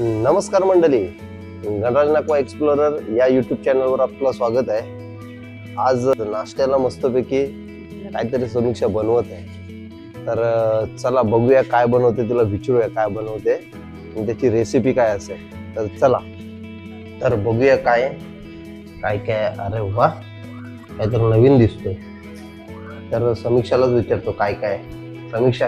नमस्कार मंडळी. गणराज नाकवा एक्सप्लोरर या युट्यूब चॅनलवर आपलं स्वागत आहे. आज नाश्त्याला मस्तपैकी काहीतरी समीक्षा बनवत आहे. तर चला बघूया काय बनवते तिला विचारूया काय बनवते आणि त्याची रेसिपी काय असेल. तर चला. तर बघूया काय काय काय अरे वा. काहीतरी नवीन दिसतोय. तर समीक्षालाच विचारतो काय काय? समीक्षा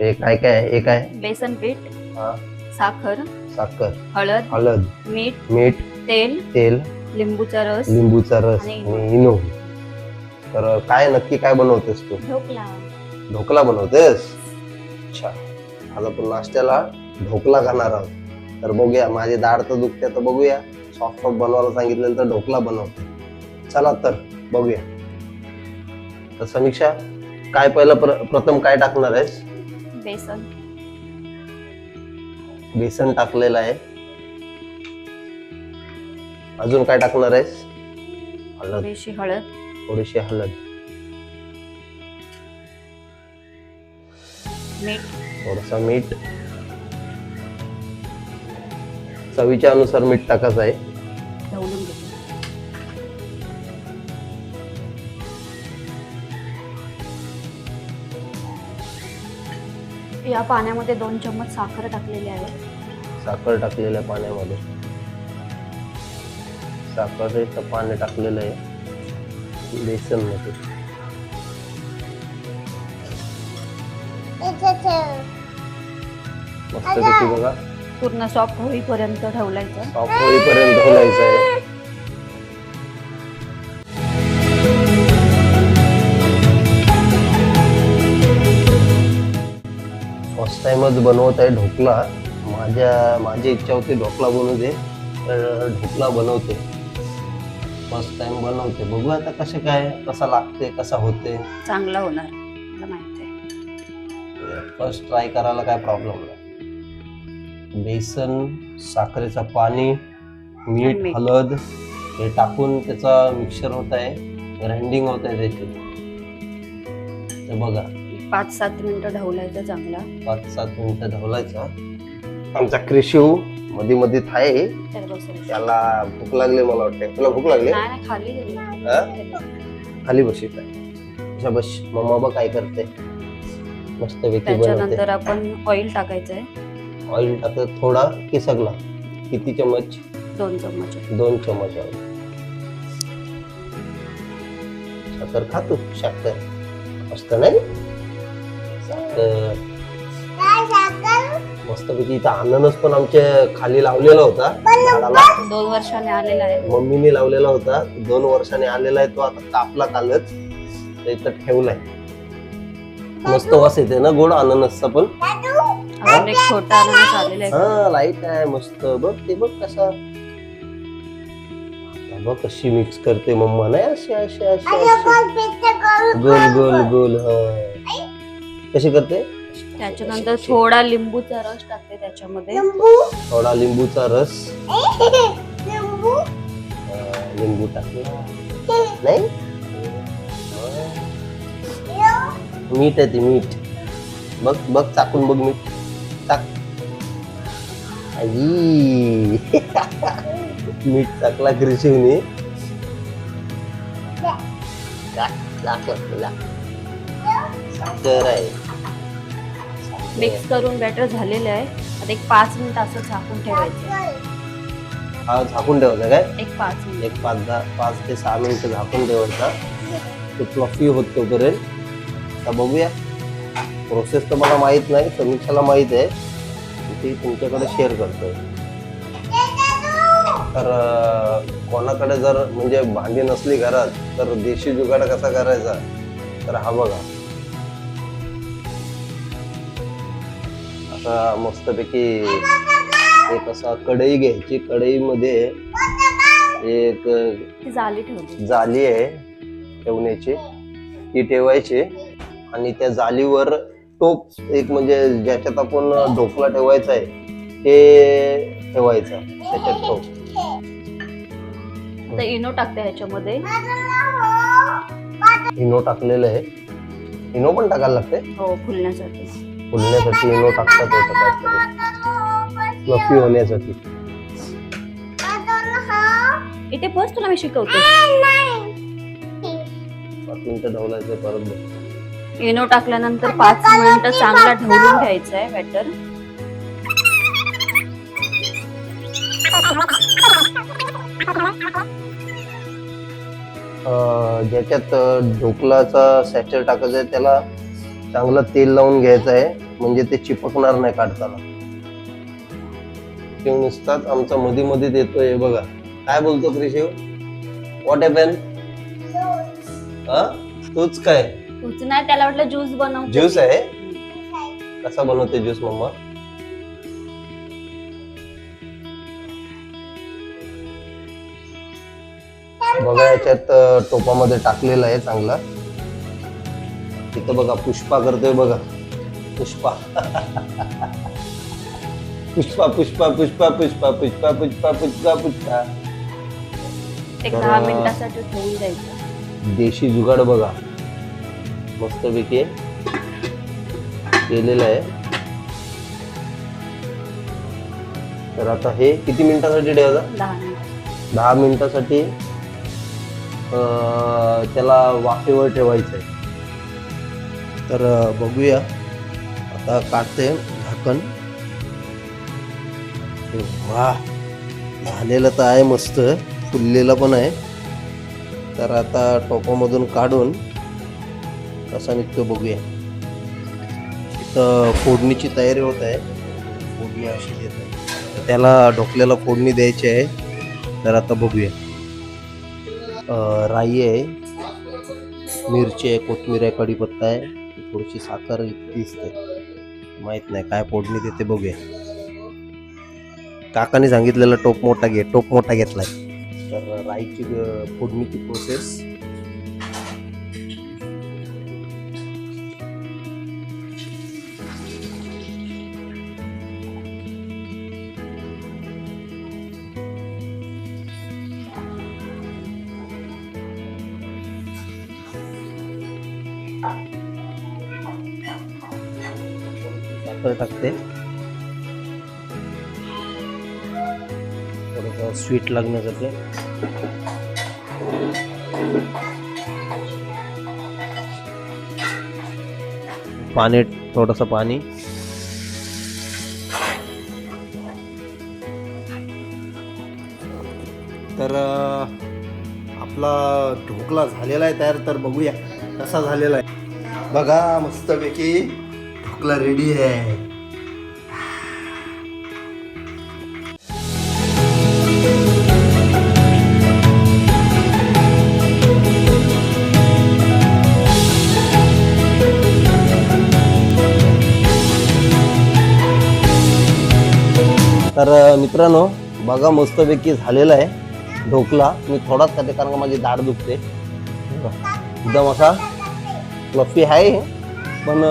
हे काय काय आहे? हे काय? बेसन पीठ. हा. साखर साखर हळद हळद मीठ मीठ तेल तेल लिंबूचा रस लिंबूचा रस आणि आणि इनो. तर काय नक्की काय बनवतेस तू? ढोकला. ढोकला बनवतेस? अच्छा. आज आपण नाश्त्याला ढोकला खाणार आहोत. तर बघूया माझी दाढ तर दुखते तर बघूया. सॉफ्ट सॉफ्ट बनवायला सांगितलं तर ढोकला बनवते. चला तर बघूया. तर समीक्षा काय पहिलं प्र- प्रथम काय टाकणार आहेस? बेसन. बेसन टाकलेलं आहे. अजून काय टाकणार आहेस? हळद. थोडीशी हळद. थोडीशी हळद. मीठ. थोडस मीठ. चवीच्या अनुसार मीठ टाकायचं आहे. या पाण्यामध्ये दोन चम्मच साखर टाकलेली आहे. साखर टाकलेलं आहे पाण्यामध्ये. साखरेचं पाणी टाकलेलं आहे. बेसनमध्ये बघा. पूर्ण सॉफ्ट होईपर्यंत ठेवलायचं. सॉफ्ट होईपर्यंत घालायचं आहे. टाइमच बनवत आहे ढोकला. माझ्या माझी इच्छा होती ढोकला बनवू दे तर ढोकला बनवते. फर्स्ट टाइम बनवते. बघू आता कसे काय कसा लागते कसा होते. चांगला होणार मला माहिती आहे. फर्स्ट ट्राय करायला काय प्रॉब्लेम नाही. बेसन साखरेचं पाणी मीठ मीठ. हळद हे टाकून त्याचा मिक्सर होत आहे. ग्राइंडिंग होत आहे त्याची. ते बघा. पाच सात मिनिटं ढवलायचं चांगला. पाच सात मिनिटं धवलायचा. आमचा कृषीवमध्ये मध्ये थाय तर त्याला भूक लागली मला वाटते तुला भूक लागली? नाही नाही, खाली गेली. खाली बशीत आहे. बस. मम्मा बघ काय करते? मस्त पैकी बनवते. त्याच्यानंतर आपण ऑइल टाकायचं आहे ऑइल टाकत थोडा की सगळा किती चमच दोन चम्मच. दोन चमच ऑइल साखर खातो साखर मस्त नाही? मस्तपैकी इथं अननस पण आमच्या खाली लावलेला होता. झाडाला. दोन वर्षाने आलेला आहे. मम्मीने लावलेला होता. दोन वर्षाने आलेला आहे तो आता कापला कालच. तर इथं ठेवलाय. मस्त वास येते ना गोड अननसचा पण. अजून एक छोटा अननस आलेला आहे. हा लाइट आहे मस्त. बघ ते बघ कसा. बघ कशी मिक्स करते मम्मा नाही अशी अशी अशी. अशी. गोल गोल. गोल हा. कशी करते? त्याच्यानंतर थोडा लिंबूचा रस टाकते त्याच्यामध्ये. थोडा लिंबूचा रस. लिंबू. टाकला नाही? हा. मीठ आहे ते मीठ. बघ बघ चाकून बघ मीठ. टाक आई. मीठ टाकला कृषीने साखर आहे. साखर. मिक्स करून बॅटर झालेलं आहे. आता एक पाच मिनिट असं झाकून ठेवायचं. हा झाकून ठेवायचा काय? एक पाच मिनिट. एक पाच दहा पाच ते सहा मिनिटं झाकून ठेवायचा. तो फ्लफी होत तोपर्यंत. आता बघूया. प्रोसेस तर मला माहीत नाही समीक्षाला माहीत आहे. ती तुमच्याकडे शेअर करतोय. तर कोणाकडे जर म्हणजे भांडी नसली घरात तर देशी जुगाड कसा करायचा? तर हा बघा. असा मस्तपैकी एक असा कढई घ्यायची. कढईमध्ये एक ती जाली ठेवली. जाली आहे ठेवण्याची. ती ठेवायची आणि त्या जालीवर टोप एक म्हणजे ज्याच्यात आपण ढोकला ठेवायचा आहे ते ठेवायचा त्याच्यात टोप. इनो टाकते ह्याच्यामध्ये. इनो टाकलेलं आहे. इनो पण टाकायला लागते? हो फुलण्यासाठी. फुलण्यासाठी इनो टाकतात होतं काहीतरी फ्लफी होण्यासाठी. इथे बस तुला मी शिकवते. पाच मिनिटं ढवलायचं परत. इनो टाकल्यानंतर पाच मिनिटं चांगला ढवळून घ्यायचं आहे बॅटर अं, ज्याच्यात अं, ढोकलाचा सॅचर टाकायचा आहे त्याला चांगलं तेल लावून घ्यायचं आहे म्हणजे ते चिपकणार नाही काढताना. शिव नुसताच आमचा मध्ये मध्ये देतोय बघा. काय बोलतो क्रिशिव व्हॉट हॅपन हा? तूच काय? तुझ नाही त्याला वाटलं ज्यूस बनव ज्यूस आहे? कसा बनवते ज्यूस मम्मा? बघा याच्यात टोपामध्ये टाकलेलं आहे चांगला. तिथं बघा पुष्पा करतोय बघा. पुष्पा. पुष्पा पुष्पा पुष्पा पुष्पा पुष्पा पुष्पा पुष्पा पुष्पा. एक तर- दहा मिनिटासाठी ठेवून द्यायचं देशी जुगाड बघा. मस्तपैकी केलेलं आहे. तर आता हे किती मिनिटासाठी ठेवायचं दहा मिनिट. दहा मिनिटासाठी अं, त्याला वाफेवर ठेवायचं आहे तर बघूया. आता काढते झाकण वा झालेलं तर आहे मस्त. फुललेलं पण आहे. तर आता टोपामधून काढून कसा निघतो बघूया. इथं फोडणीची तयारी होत आहे. फोडणी अशी देत आहे. तर त्याला ढोकल्याला फोडणी द्यायची आहे. तर आता बघूया. राई आहे. मिरची आहे कोथमीर आहे कढीपत्ता आहे. थोडीशी साखर दिसते. माहीत नाही काय फोडणी देते बघूया. काकाने सांगितलेलं टोप मोठा घे टोप मोठा घेतलाय. तर राईची फोडणीची प्रोसेस साखर टाकते थोडंसं स्वीट लागण्यासाठी पाणी थोडंसं पाणी तर आपला ढोकला झालेला आहे तयार तर बघूया कसा झालेला आहे. बघा मस्तपैकी. आपला रेडी आहे तर मित्रांनो बघा मस्तपैकी झालेला आहे. ढोकला. मी थोडाच खाते कारण का माझी दाढ दुखते. एकदम असा फ्लफी आहे. पण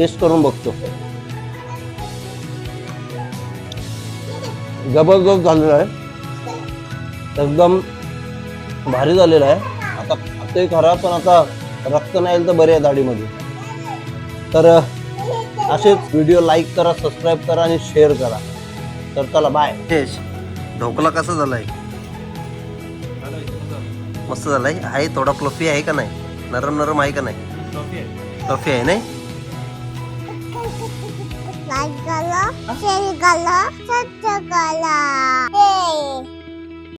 टेस्ट करून बघतो. जबरदस्त झालेला आहे. एकदम भारी झालेला आहे. आता खातोय खरा पण आता रक्त नाही आलं तर बरे आहे दाढीमध्ये. तर असेच व्हिडिओ लाईक करा सबस्क्राईब करा आणि शेअर करा. तर चला बाय ढोकला कसा झालाय? मस्त झालाय? आहे थोडा फ्लफी आहे का नाही? नरम नरम आहे का नाही? फ्लफी आहे नाही? লাইট গলা সেল গলা সত্য গলা।